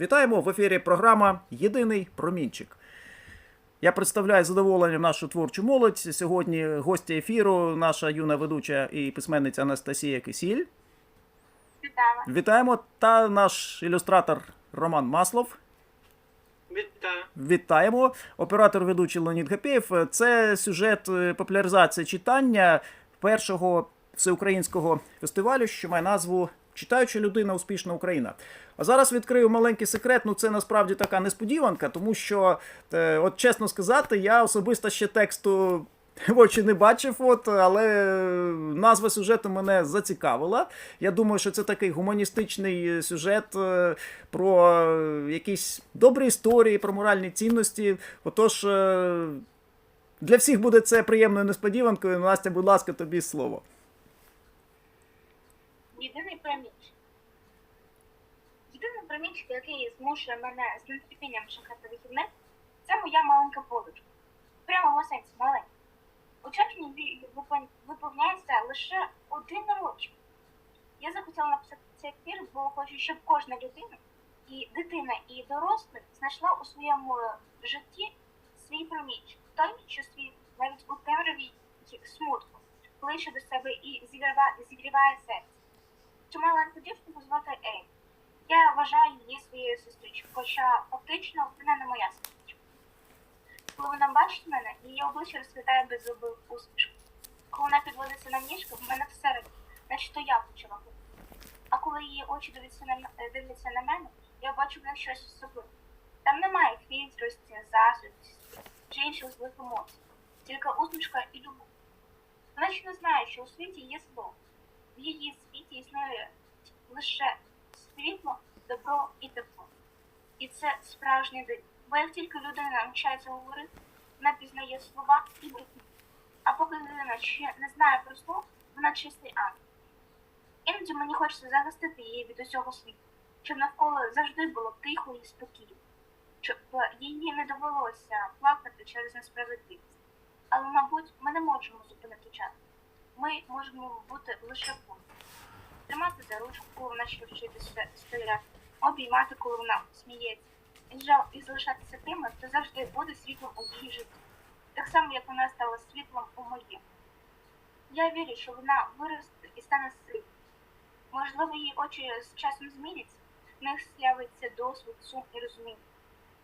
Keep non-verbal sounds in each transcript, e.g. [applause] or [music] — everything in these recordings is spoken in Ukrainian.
Вітаємо в ефірі програма Єдиний промінчик. Я представляю задоволенням нашу творчу молодь. Сьогодні гостя ефіру, наша юна ведуча і письменниця Анастасія Кисіль. Вітаю. Вітаємо та наш ілюстратор Роман Маслов. Вітаю. Вітаємо. Оператор ведучий Леонід Гапєєв. Це сюжет е, популяризації читання першого всеукраїнського фестивалю, що має назву Читаюча людина, успішна Україна. А зараз відкрию маленький секрет. Ну це насправді така несподіванка, тому що, е, от чесно сказати, я особисто ще тексту. В очі не бачив, от, але назва сюжету мене зацікавила. Я думаю, що це такий гуманістичний сюжет е, про е, якісь добрі історії, про моральні цінності. Отож, е, для всіх буде це приємною несподіванкою. Настя, будь ласка, тобі слово. Єдиний промінчик. Єдиний промінчик, який змушує мене з нетерпінням чекати вихідних, це моя маленька подушка. В прямому сенсі маленька. У червні виповняється лише один рочок. Я захотіла написати цей твір, бо хочу, щоб кожна людина, і дитина, і дорослий знайшла у своєму житті свій промінчик. Той, що свій навіть у темряві смутку, кличе до себе і зігріває серце. Цю маленьку дівчинку звати Ей. Я вважаю її своєю сестричкою, хоча фактично вона не моя сестричка. Коли вона бачить мене, її обличчя розквітає беззубою усмішкою. Коли вона підводиться на ніжку, в мене всередині, наче то я почала говорити. А коли її очі дивляться на, е, дивляться на мене, я бачу в них щось особливе. Там немає хитрості, заздрості чи інших злих емоцій, тільки усмішка і любов. Вона ще не знає, що у світі є зло. В її світі існує лише світло, добро і тепло. І це справжнє диво. Бо як тільки людина навчається говорити, вона пізнає слова і брехню. А поки людина ще не знає про слово, вона чистий ангел. Іноді мені хочеться захистити її від усього світу, щоб навколо завжди було тихо і спокійно, щоб їй не довелося плакати через несправедливість. Але, мабуть, ми не можемо зупинити час. Ми можемо бути лише поруч. Тримати за ручку, коли вона ще вчитися стояти, обіймати, коли вона сміється. І жал і залишатися тими, хто завжди буде світлом у її житті. Так само, як вона стала світлом у моєму. Я вірю, що вона виросте і стане сильною. Можливо, її очі з часом зміняться, в них з'явиться досвід, сум і розуміння.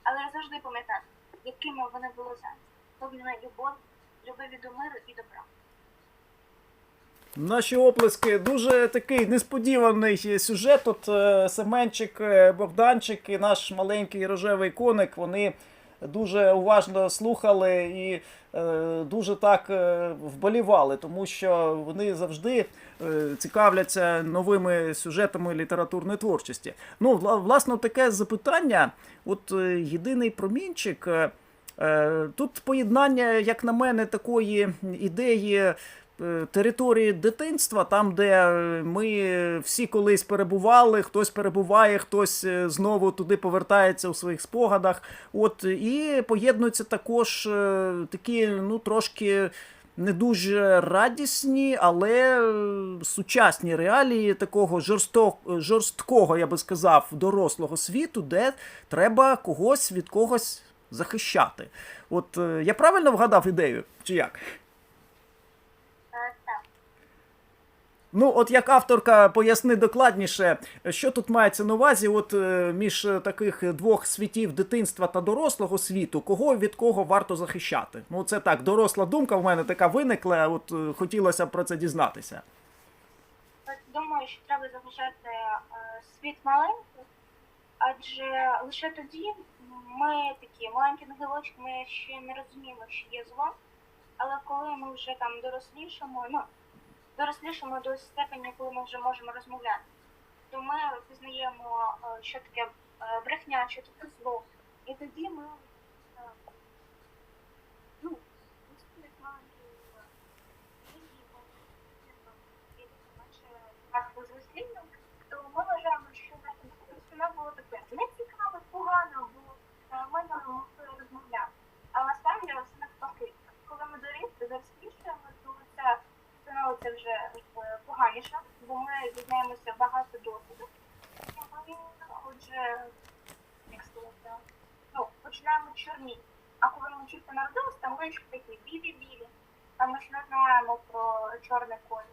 Але я завжди пам'ятаю, якими вони були зараз. Повні любові, любові до миру і добра. Наші оплески дуже такий несподіваний сюжет. Тут е, Семенчик, е, Богданчик і наш маленький рожевий коник. Вони дуже уважно слухали і е, дуже так вболівали, тому що вони завжди цікавляться новими сюжетами літературної творчості. Ну, власне, таке запитання. От єдиний промінчик. Тут поєднання, як на мене, такої ідеї території дитинства, там, де е, ми всі колись перебували, хтось перебуває, хтось е, знову туди повертається у своїх спогадах. От і поєднуються також е, такі, ну трошки. Не дуже радісні, але е, сучасні реалії такого жорсто, жорсткого, я би сказав, дорослого світу, де треба когось від когось захищати. От е, я правильно вгадав ідею, чи як? Е, так. Ну, от як авторка поясни докладніше, що тут мається на увазі, от е, між е, таких двох світів дитинства та дорослого світу, кого від кого варто захищати? Ну, це так, доросла думка в мене така виникла, от е, хотілося б про це дізнатися. Думаю, що треба захищати світ маленький, адже лише тоді ми такі маленькі ангелочки, ми ще не розуміємо, що є зло. Але коли ми вже там дорослішимо, ну дорослішимо до степені, коли ми вже можемо розмовляти, то ми пізнаємо, е, що таке е, брехня, що таке зло. І тоді ми е, ну, е, то ми вважаємо, що вона було таке не цікаво, погано, бо е, ми не могли розмовляти. А насправді це навпаки. Коли ми дорослі, дорослішаємо, то це становиться вже е, поганіше, бо ми дізнаємося багато досвіду. І ми, Отже, починаємо чорніти. А коли ми тільки народилися, там лички такі білі-білі. А ми ж не знаємо про чорний колір.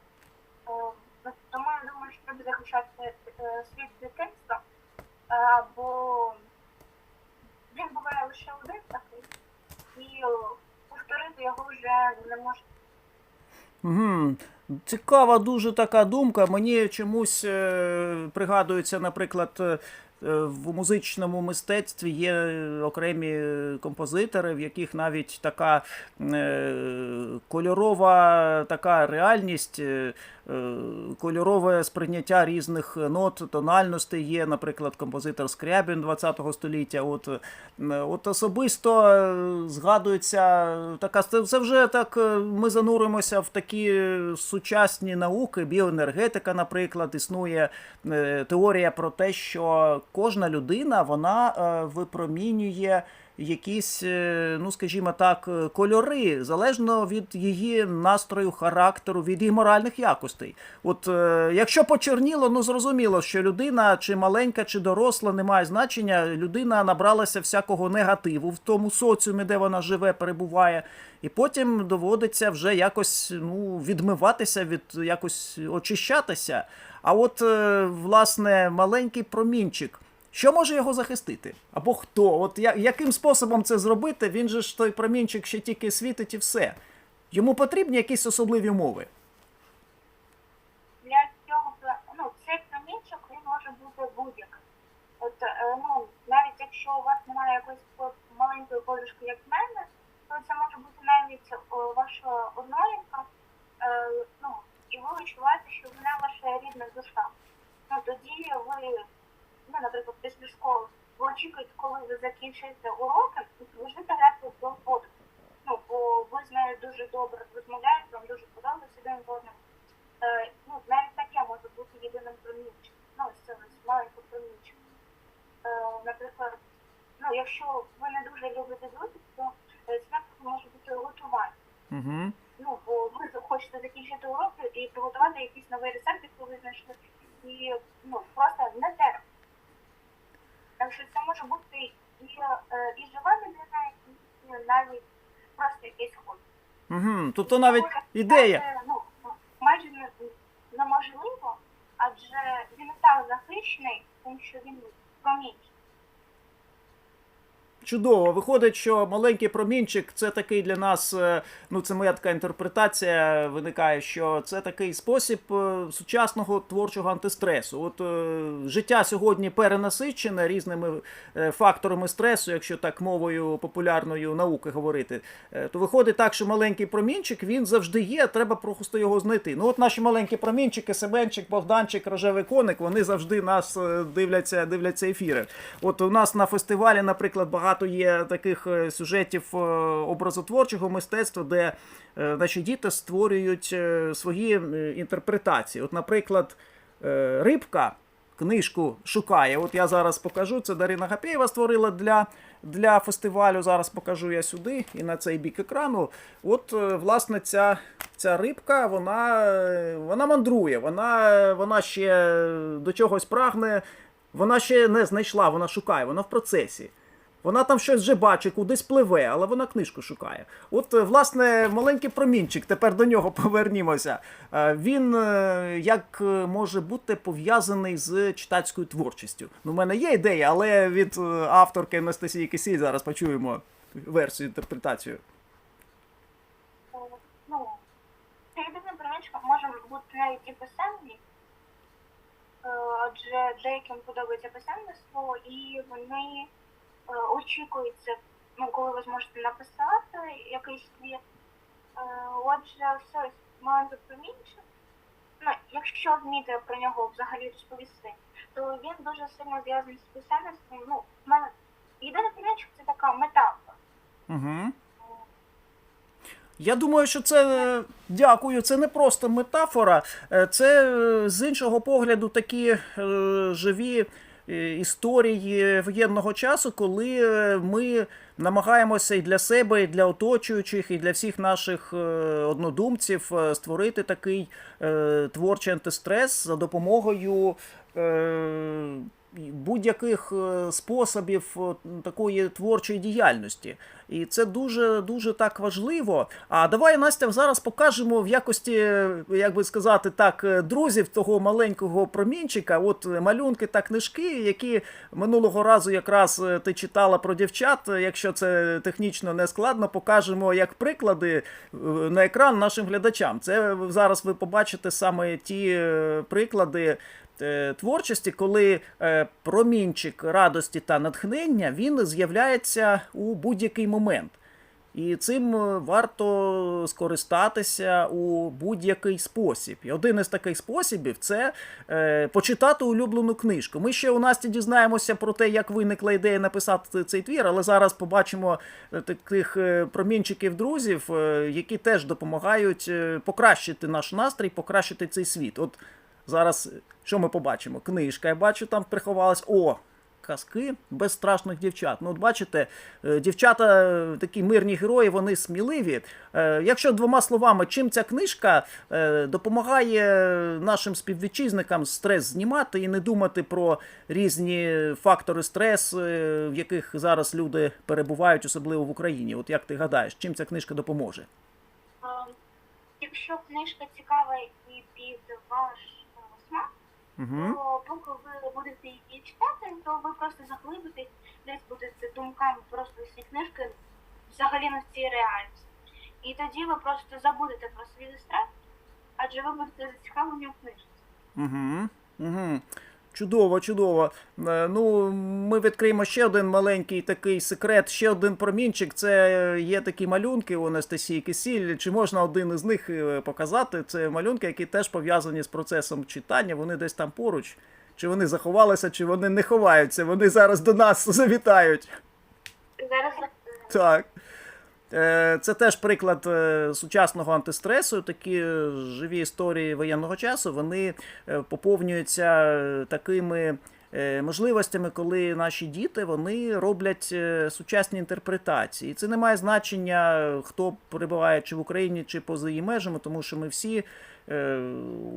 Е, ну, Тому я думаю, що треба захищати е, світ дитинства, е, бо він буває лише один такий, і повторити його вже не можна. Угу. Цікава дуже така думка. Мені чомусь е, пригадується, наприклад, е, в музичному мистецтві є окремі композитори, в яких навіть така е, кольорова така реальність, е, е, кольорове сприйняття різних нот, тональностей є, наприклад, композитор Скрябін 20-го століття. От, е, от особисто е, згадується така це, вже так. е, Ми зануримося в такі е, сучасні науки, біоенергетика, наприклад, існує е, теорія про те, що кожна людина вона е, випромінює якісь, е, ну скажімо так, е, кольори залежно від її настрою, характеру, від її моральних якостей. От якщо почерніло, ну зрозуміло, що людина чи маленька, чи доросла, не має значення. Людина набралася всякого негативу в тому соціумі, де вона живе, перебуває, і потім доводиться вже якось ну, відмиватися, від якось очищатися. А от, власне, маленький промінчик. Що може його захистити? Або хто? От я, яким способом це зробити? Він же ж той промінчик ще тільки світить і все. Йому потрібні якісь особливі умови. Для цього ну, цей промінчик він може бути будь-який. От, е, ну, навіть якщо у вас немає якоїсь маленької подушки, як в мене, то це може бути навіть е, ваша однолітка, е, ну, і ви відчуваєте, що вона ваша рідна душа. Ну, тоді ви, ну, наприклад, після школи, ви очікуєте, коли ви закінчите уроки, і почнете грати в подушку. Ну, бо ви з нею дуже добре розмовляєте, вам дуже подобається один з одним. Е, ну, навіть таке може бути єдиним промінчиком. Ну, ось це ось маленький промінчик. Е, наприклад, ну, якщо ви не дуже любите друзів, то е, це може бути готування. Угу. Ну, бо ви хочете закінчити уроки і приготувати якийсь новий рецепт, який ви знайшли. І ну, просто не те. Так що це може бути і, е, і жива людина, і навіть просто якийсь хобі. Угу. Тобто навіть ідея. Це, ну, майже неможливо, адже він і так захищений, тому що він промінчик. Чудово. Виходить, що маленький промінчик це такий для нас, е, ну це моя така інтерпретація виникає, що це такий спосіб е, сучасного творчого антистресу. От е, життя сьогодні перенасичене різними факторами стресу, якщо так мовою популярної науки говорити, то виходить так, що маленький промінчик він завжди є, треба просто його знайти. Ну от наші маленькі промінчики, Семенчик, Богданчик, Рожевий коник, вони завжди нас дивляться, дивляться ефіри. От у нас на фестивалі, наприклад, багато є таких е, сюжетів е, образотворчого мистецтва, де е, наші діти створюють свої інтерпретації. От, наприклад, рибка книжку шукає. От я зараз покажу. Це Дарина Гапєєва створила для, для фестивалю. Зараз покажу я сюди і на цей бік екрану. От, власне, ця, ця рибка, вона, вона мандрує, вона, вона ще до чогось прагне. Вона ще не знайшла, вона шукає, вона в процесі. Вона там щось вже бачить, кудись пливе, але вона книжку шукає. От, е, власне, маленький промінчик, тепер до нього [laughs] повернімося. Е, Він е, як може бути пов'язаний з читацькою творчістю. Ну, в мене є ідея, але від авторки Анастасії Кисіль зараз почуємо версію інтерпретацію. Ну, це єдиним промінчиком може бути навіть і писемні, е, адже деяким подобається писемництво, і вони е, очікуються, ну, коли ви зможете написати якийсь твір. Е, Отже, все ось маленький промінчик. Ну, якщо вміти про нього взагалі розповісти, то він дуже сильно зв'язаний з писемництвом. Ну, в мене це така метафора. Угу. Я думаю, що це е, дякую. Це не просто метафора, це з іншого погляду такі е, живі історії воєнного часу, коли е, ми намагаємося і для себе, і для оточуючих, і для всіх наших е, однодумців е, створити такий е, творчий антистрес за допомогою. Будь-яких е, способів е, такої творчої діяльності. І це дуже дуже так важливо. А давай, Настя, зараз покажемо в якості, як би сказати так, е, друзів того маленького промінчика. От малюнки та книжки, які минулого разу якраз ти читала про дівчат. Якщо це технічно не складно, покажемо як приклади на екран нашим глядачам. Це зараз ви побачите саме ті приклади творчості, коли е, промінчик радості та натхнення він з'являється у будь-який момент. І цим е, варто скористатися у будь-який спосіб. І один із таких способів це е, почитати улюблену книжку. Ми ще у Насті дізнаємося про те, як виникла ідея написати цей твір, але зараз побачимо е, таких е, промінчиків друзів, е, які теж допомагають е, покращити наш настрій, покращити цей світ. От зараз що ми побачимо? Книжка, я бачу, там приховалась. О! Казки безстрашних дівчат. Ну, от бачите, е, дівчата е, такі мирні герої, вони сміливі. Е, Якщо двома словами, чим ця книжка допомагає нашим співвітчизникам стрес знімати і не думати про різні фактори стресу, в яких зараз люди перебувають, особливо в Україні. От як ти гадаєш, чим ця книжка допоможе? Е, Якщо книжка цікава і під ваш Угу. то поки ви будете її читати, то ви просто заглибитесь, десь будете думками просто ці книжки взагалі на цій реальності. І тоді ви просто забудете про свій страх, адже ви будете зацікавлені в книжці. Угу. Угу. Чудово, чудово. Е, Ну, ми відкриємо ще один маленький такий секрет, ще один промінчик. Це є такі малюнки у Анастасії Кисіль. Чи можна один із них е, показати? Це малюнки, які теж пов'язані з процесом читання. Вони десь там поруч. Чи вони заховалися, чи вони не ховаються. Вони зараз до нас завітають. Зараз е, Так. Е, Це теж приклад е, сучасного антистресу. Такі е, живі історії воєнного часу вони поповнюються такими можливостями, коли наші діти вони роблять сучасні інтерпретації. Це не має значення, хто перебуває чи в Україні, чи поза її межами, тому що ми всі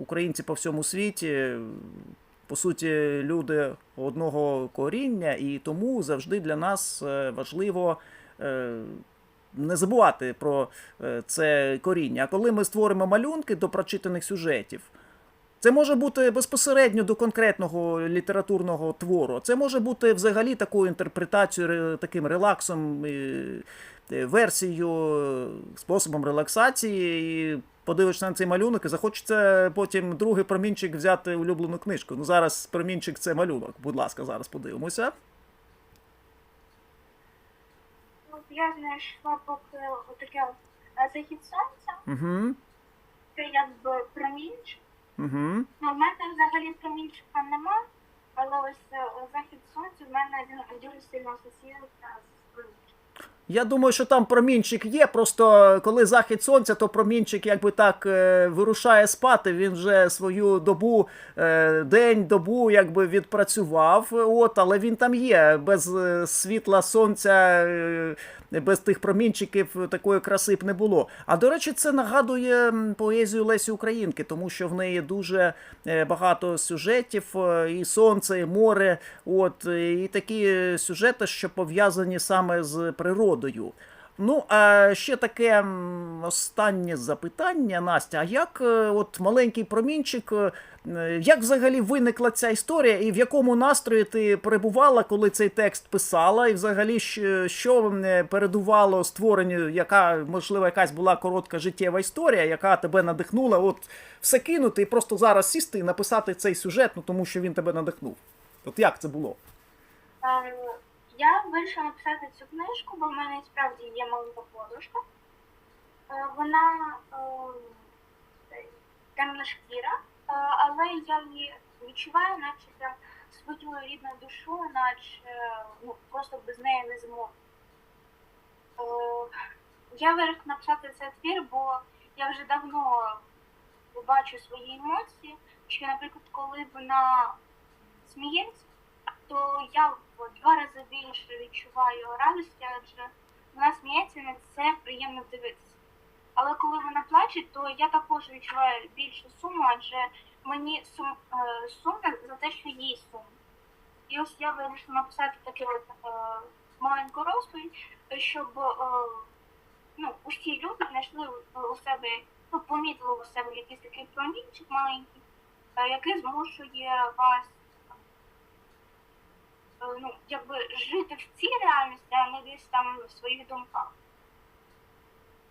українці по всьому світі. По суті, люди одного коріння, і тому завжди для нас важливо не забувати про е, це коріння. А коли ми створимо малюнки до прочитаних сюжетів, це може бути безпосередньо до конкретного літературного твору. Це може бути взагалі такою інтерпретацією, таким релаксом, е, версією, способом релаксації. І подивишся на цей малюнок і захочеться потім другий промінчик взяти улюблену книжку. Ну зараз промінчик це малюнок. Будь ласка, зараз подивимося. от я знайшла поки отаке е, захід сонця, Угу. це якби промінчик. Угу. Ну, в мене взагалі промінчика нема, але ось е, захід сонця в мене він дуже сильно асоціюється з промінчиком. Я думаю, що там промінчик є. Просто коли захід сонця, то промінчик якби так е, вирушає спати. Він вже свою добу, е, день, добу якби відпрацював. От, але він там є. Без е, світла сонця, е, без тих промінчиків такої краси б не було. А до речі, це нагадує поезію Лесі Українки, тому що в неї дуже е, багато сюжетів, е, і сонце, і море. От, е, і такі сюжети, що пов'язані саме з природою. Ну, а ще таке останнє запитання, Настя. А як е, от маленький промінчик, е, е, як взагалі виникла ця історія, і в якому настрої ти перебувала, коли цей текст писала, і взагалі що м, передувало створенню, яка, можливо, якась була коротка життєва історія, яка тебе надихнула, от все кинути і просто зараз сісти і написати цей сюжет, ну тому що він тебе надихнув. От як це було? Я вирішила написати цю книжку, бо в мене справді є маленька подружка. Е, Вона е, темна шкіра, е, але я її відчуваю, наче прям свою рідну душу, наче ну, просто без неї не зможу. Я вирішила написати цей твір, бо я вже давно бачу свої емоції, що, наприклад, коли вона сміється, то я в два рази більше відчуваю радості, адже вона сміється на це приємно дивитися. Але коли вона плаче, то я також відчуваю більшу суму, адже мені сум, е, сумно за те, що їй сумно. І ось я вирішила написати таку от, е, маленьку розповідь, щоб е, ну, усі люди знайшли у- себе, ну, помітили у себе якийсь такий промінчик маленький, який змушує вас ну, якби жити в цій реальності, а не десь там в своїх думках.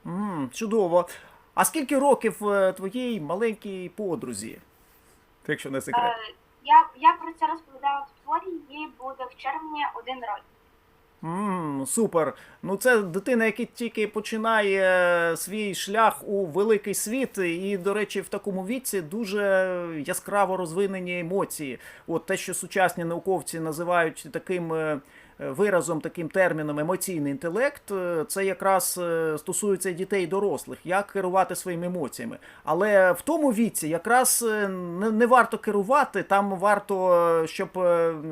Mm, чудово. А скільки років е, твоїй маленькій подрузі? Якщо не секрет. Е, я, я про це розповідала в творі, їй буде в червні один рік. Мм, супер. Ну, це дитина, яка тільки починає свій шлях у великий світ, і, до речі, в такому віці дуже яскраво розвинені емоції. От те, що сучасні науковці називають таким е, виразом, таким терміном емоційний інтелект, е, це якраз е, стосується дітей і дорослих, як керувати своїми емоціями. Але в тому віці якраз е, не, варто керувати, там варто, щоб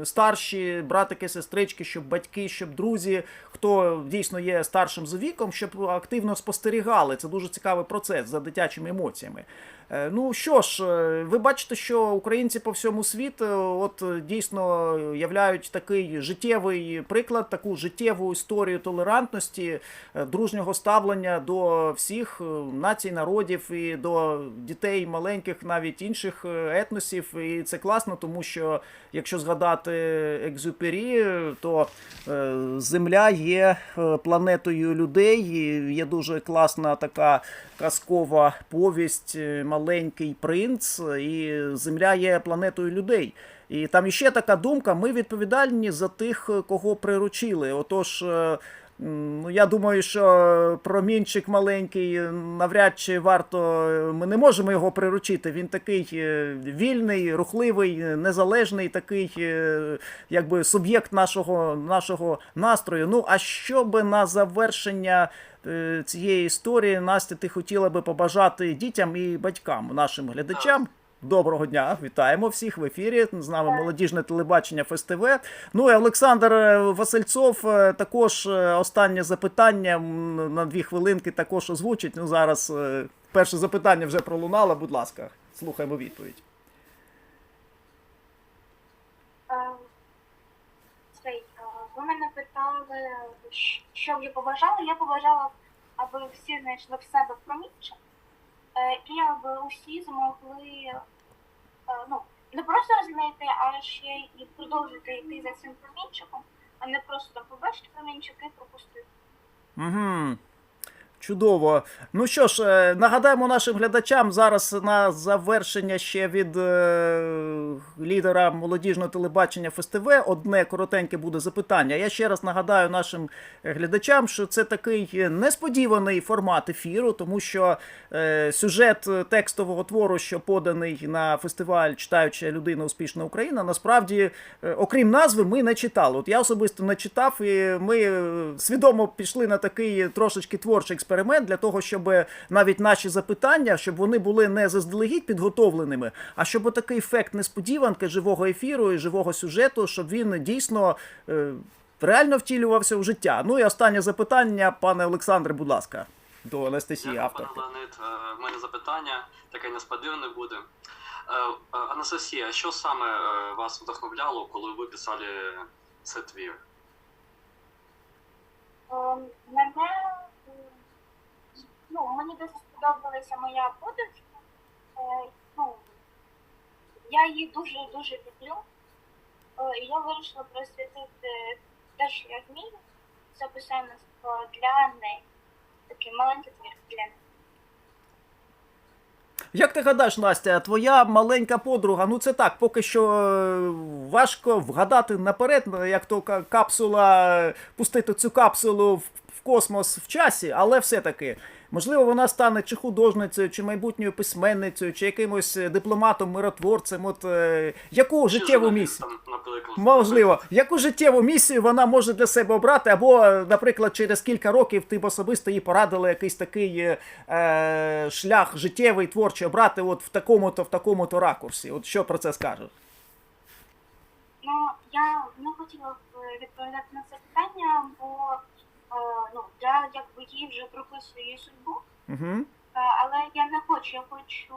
старші братики, сестрички, щоб батьки, щоб друзі, хто дійсно є старшим за віком, щоб активно спостерігали. Це дуже цікавий процес за дитячими емоціями. Е, Ну що ж, е, ви бачите, що українці по всьому світу, е, от дійсно являють такий життєвий приклад, таку життєву історію толерантності, дружнього ставлення до всіх націй, народів і до дітей маленьких, навіть інших етносів. І це класно, тому що якщо згадати Екзюпері, то Земля є планетою людей. і Є дуже класна така казкова повість Маленький принц, і Земля є планетою людей. І там іще така думка: ми відповідальні за тих, кого приручили. Отож. е, Ну, я думаю, що промінчик маленький навряд чи варто. Ми не можемо його приручити. Він такий е, вільний, рухливий, незалежний, такий, е, якби суб'єкт нашого, нашого настрою. Ну, а що би на завершення цієї історії, Настя, ти хотіла би побажати дітям і батькам, нашим глядачам? Доброго дня, вітаємо всіх в ефірі. З нами молодіжне телебачення ФСТВ. Ну і Олександр е, Васильцов е, також е, останнє запитання на дві хвилинки також озвучить. Ну зараз е, перше запитання вже пролунало. Будь ласка, слухаємо відповідь. Мене питали, що б я побажала. Я побажала, аби всі знайшли в себе промінчик, е, і аби усі змогли е, ну, не просто знайти, а ще й продовжити йти за цим промінчиком, а не просто побачити промінчик і пропустити. Угу. Чудово. Ну що ж, е, нагадаємо нашим глядачам зараз на завершення ще від е, лідера молодіжного телебачення ФСТВ одне коротеньке буде запитання. Я ще раз нагадаю нашим глядачам, що це такий несподіваний формат ефіру, тому що е, сюжет текстового твору, що поданий на фестиваль Читаюча людина успішна Україна, насправді, е, окрім назви, ми не читали. От я особисто не читав, і ми е, свідомо пішли на такий трошечки творчий експеримент для того, щоб навіть наші запитання, щоб вони були не заздалегідь підготовленими, а щоб такий ефект несподіванки живого ефіру і живого сюжету, щоб він дійсно. е, Реально втілювався в життя. Ну і останнє запитання, пане Олександре, будь ласка, до Анастасії Дякую, авторки. пане Леонид. Е, В мене запитання таке несподіване буде. Е, Анастасія, що саме вас вдохновляло, коли ви писали цей твір? Ем, Мене ну, мені дуже сподобалася моя подорожка. Е, Ну, я її дуже дуже люблю. Е, я вирішила присвятити те, що я вмію, це письменництво для неї. Такий маленький твір для неї. Як ти гадаєш, Настя, твоя маленька подруга, ну це так, поки що е, важко вгадати наперед, як то ка- капсула, е, пустити цю капсулу в космос в часі, але все-таки. Можливо, вона стане чи художницею, чи майбутньою письменницею, чи якимось е, дипломатом, миротворцем. От е, яку Чи життєву місію? Можливо, яку життєву місію вона може для себе обрати, або, е, наприклад, через кілька років ти б особисто їй порадила якийсь такий е, е, шлях життєвий, творчий обрати от в такому-то, в такому-то ракурсі. От що про це скажеш? Ну, я не хотіла б відповідати на це питання, бо ну, я якби їй вже прописую її судьбу. Угу. Але я не хочу, я хочу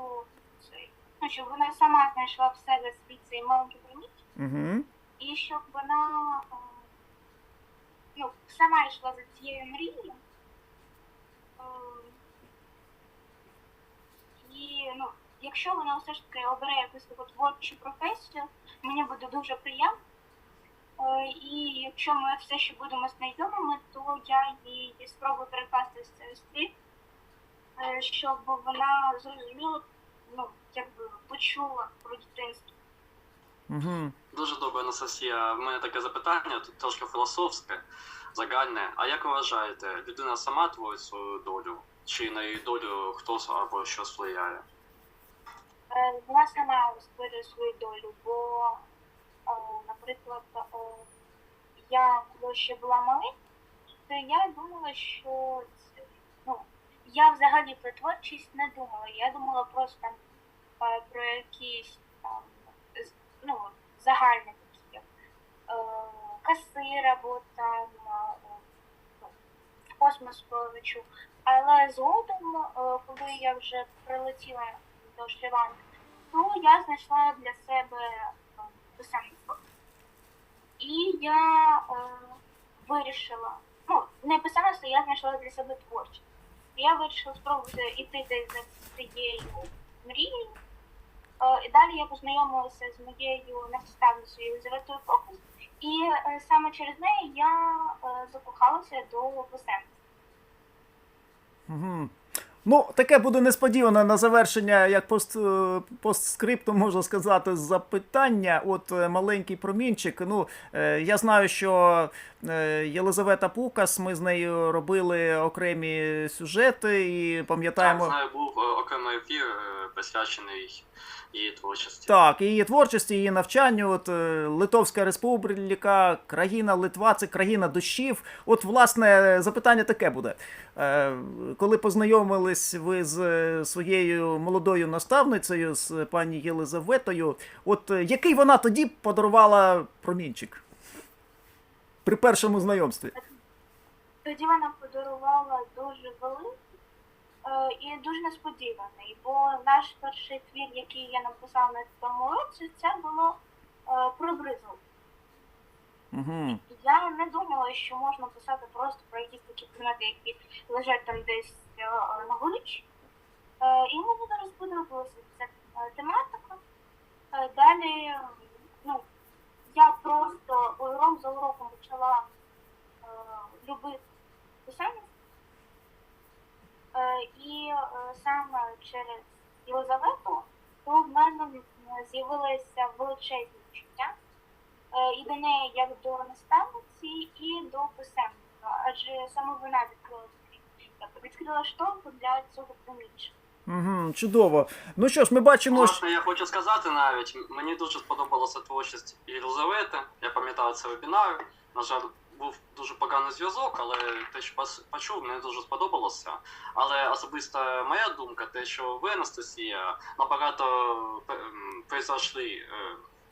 цей, ну, щоб вона сама знайшла в себе свій цей маленький приміт. Угу. і щоб вона е, ну, сама йшла за цією мрією. Е, І ну, якщо вона все ж таки обере якусь таку творчу професію, мені буде дуже приємно. Е, І якщо ми все ще будемо знайомими, то я їй спробую перекласти з е, щоб вона зрозуміла, ну, якби почула про дитинство. Угу. Дуже добре, Анастасія. В мене таке запитання, тут трошки філософське, загальне. А як ви вважаєте, людина сама творить свою долю? Чи на її долю хтось або щось впливає? Е, Вона сама створює свою долю, бо, е, наприклад, я коли ще була маленька, то я думала, що ну, я взагалі про творчість не думала. Я думала просто е, про якісь там ну, загальні такі, е, касир або там е, ну, космос полечу. Але згодом, коли я вже прилетіла до Шрі-Ланки, то я знайшла для себе е, писемництво. І я е, вирішила, ну, не що я знайшла для себе творчість. Я вирішила спробувати іти десь за цією мрією. Е, і далі я познайомилася з моєю наставницею Єлизаветою Фокус, і е, саме через неї я е, закохалася до писемництва. Угу. Ну, таке буде несподіване на завершення, як пост, е, можна сказати, запитання. От е, маленький промінчик. Ну, е, я знаю, що Єлизавета Пукас, ми з нею робили окремі сюжети і Так, пам'ятаємо. знаю, був окремий ефір присвячений її творчості. Так, її творчості, її навчанню. От е, Литовська Республіка, країна Литва, це країна дощів. От, власне, запитання таке буде. Е, Коли познайомились ви з е, своєю молодою наставницею, з пані Єлизаветою, от який вона тоді подарувала промінчик? При першому знайомстві. Тоді вона подарувала дуже великий і дуже несподіваний, бо наш перший твір, який я написала на тому році, це було е, про бризгу. Угу. Я не думала, що можна писати просто про якісь такі предмети, які лежать там десь е, на. Е, і мені дуже сподобалася ця е, тематика. Е, далі, ну, я просто урок за уроком почала е, любити писання. Е, і е, саме через Єлизавету, то в мене з'явилося величезне відчуття е, і до неї як до наставниці, і до писемника. Адже саме вона відкрила як відкрила штовху для цього приміщення. Угу, чудово. Ну що ж, ми бачимо. що- Власне, я хочу сказати навіть, мені дуже сподобалася творчість Єлизавети. Я пам'ятаю це вебінар. На жаль, був дуже поганий зв'язок, але те, що почув, мені дуже сподобалося. Але особиста моя думка, те, що ви, Анастасія, набагато е,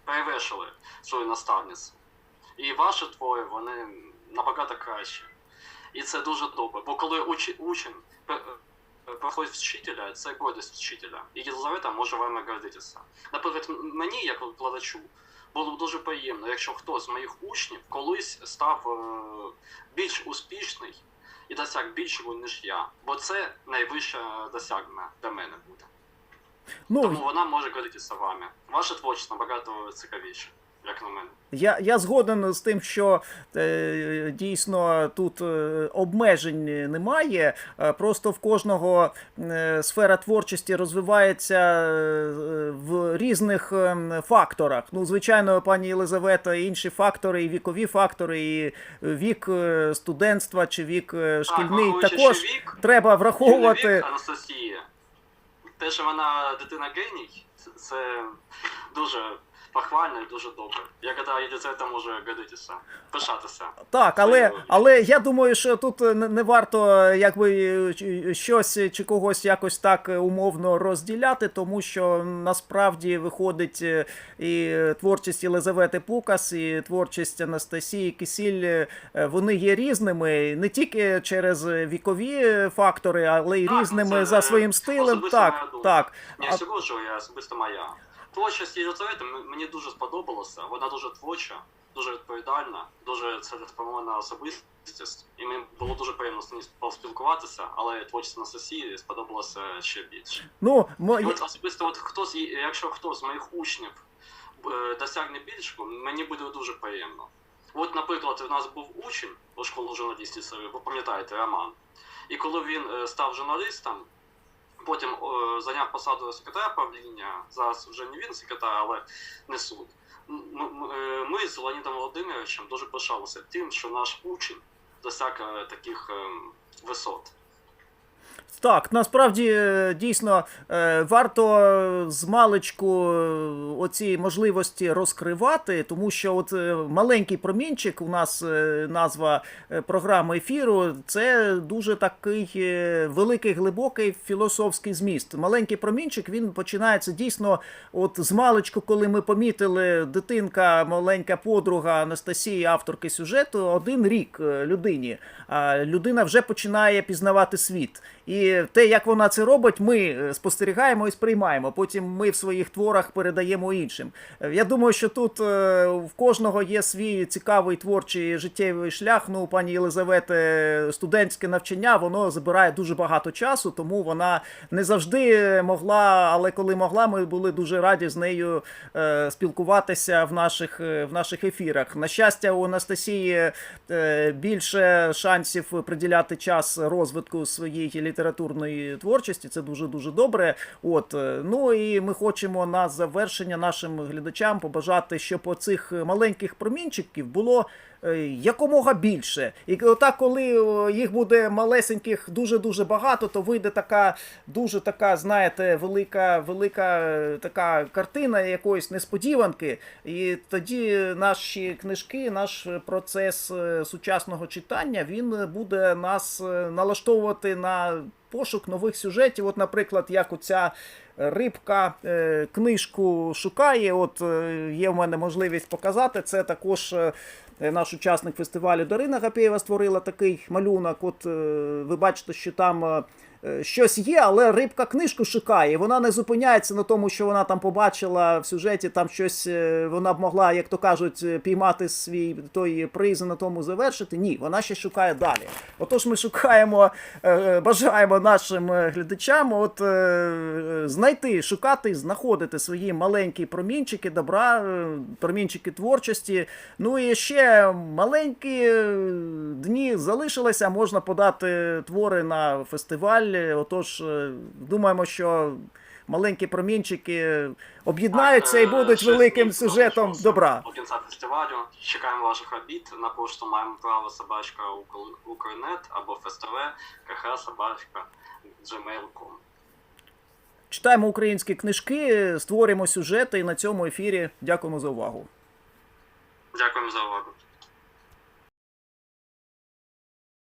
перевершили свою наставницю. І ваші твори, вони набагато кращі. І це дуже добре. Бо коли учень, пе- проходить вчителя, це гордість вчителя. І Єлизавета може вами гордитися. Наприклад, мені, як викладачу, було б дуже приємно, якщо хтось з моїх учнів колись став е, більш успішний і досяг більшого, ніж я. Бо це найвище досягнення для мене буде. Ну, Тому вона може говорити з вами. Ваша творчість набагато цікавіша, як на мене. Я, я згоден з тим, що е, дійсно тут е, обмежень немає. Е, просто в кожного е, сфера творчості розвивається в різних е, факторах. Ну, звичайно, пані Єлизавета, і інші фактори, і вікові фактори, і вік студентства чи вік шкільний враховуючи, також вік, треба враховувати. Вік Анастасії. Те, що вона дитина геній, це дуже похвально і дуже добре. Я гадаю, Єлизавета може гордитися, пишатися. Так, але, але я думаю, що тут не, варто якби щось чи когось якось так умовно розділяти, тому що насправді виходить е, і творчість Єлизавети Пукас, і творчість Анастасії Кисіль, е, вони є різними не тільки через вікові фактори, але й Так, різними це за своїм стилем. Так, так. Не А- я особисто моя. Творчість Єлизавети м- мені дуже сподобалося, вона дуже творча. дуже відповідальна, дуже цілеспрямована особистість, і мені було дуже приємно з ним поспілкуватися, але творчість Анастасії сподобалося ще більше. Ну, мо- І от особисто, от хтось, якщо хтось з моїх учнів е, досягне більшого, мені буде дуже приємно. От, наприклад, у нас був учень у школі журналістів, ви пам'ятаєте, Роман. І коли він е, став журналістом, потім е, зайняв посаду секретаря правління, зараз вже не він секретар, але не суд. Е, Ми з Леонідом Володимировичем дуже пишалися тим, що наш учень досяг е, таких ем, висот. Так, насправді е, дійсно е, варто з маличку е, оці можливості розкривати, тому що от маленький промінчик, у нас назва програми ефіру, це дуже такий великий глибокий філософський зміст. Маленький промінчик він починається дійсно от з маличку, коли ми помітили дитинка, маленька подруга Анастасії, авторки сюжету, один рік людині. А людина вже починає пізнавати світ. І те, як вона це робить, ми е, спостерігаємо і сприймаємо. Потім ми в своїх творах передаємо іншим. Е, Я думаю, що тут е, в кожного є свій цікавий творчий життєвий шлях. Ну, пані Єлизавети, студентське навчання воно забирає дуже багато часу, тому вона не завжди могла, але коли могла, ми були дуже раді з нею спілкуватися в наших, в наших ефірах. На щастя, у Анастасії більше шансів приділяти час розвитку своєї літературної творчості. Це дуже дуже добре. От е, ну і ми хочемо на завершення нашим глядачам побажати, щоб оцих маленьких промінчиків було. Е, Якомога більше, і отак, коли їх буде малесеньких дуже дуже багато, то вийде така дуже така, знаєте, велика, велика е, така картина якоїсь несподіванки. І тоді наші книжки, наш процес е, сучасного читання, він буде нас налаштовувати на пошук нових сюжетів. От, наприклад, як оця рибка книжку шукає. От є в мене можливість показати. Це також. Е, Наш учасник фестивалю Дарина Гапєєва створила такий малюнок. От е, ви бачите, що там е, щось є, але рибка книжку шукає. Вона не зупиняється на тому, що вона там побачила в сюжеті, там щось е, вона б могла, як то кажуть, е, піймати свій той приз на тому завершити. Ні, вона ще шукає далі. Отож, ми шукаємо, е, бажаємо нашим е, глядачам от е, знайти, шукати, знаходити свої маленькі промінчики добра, е, промінчики творчості. Ну і ще маленькі е, дні залишилися. Можна подати твори на фестиваль. Отож, е, думаємо, що маленькі промінчики об'єднаються і будуть великим сюжетом добра. До кінця фестивалю. Чекаємо ваших робіт на пошту маємо право собачка Укр- Укрнет або фестиве кх собачка gmail.com. Читаємо українські книжки, створюємо сюжети і на цьому ефірі. Дякуємо за увагу. Дякуємо за увагу.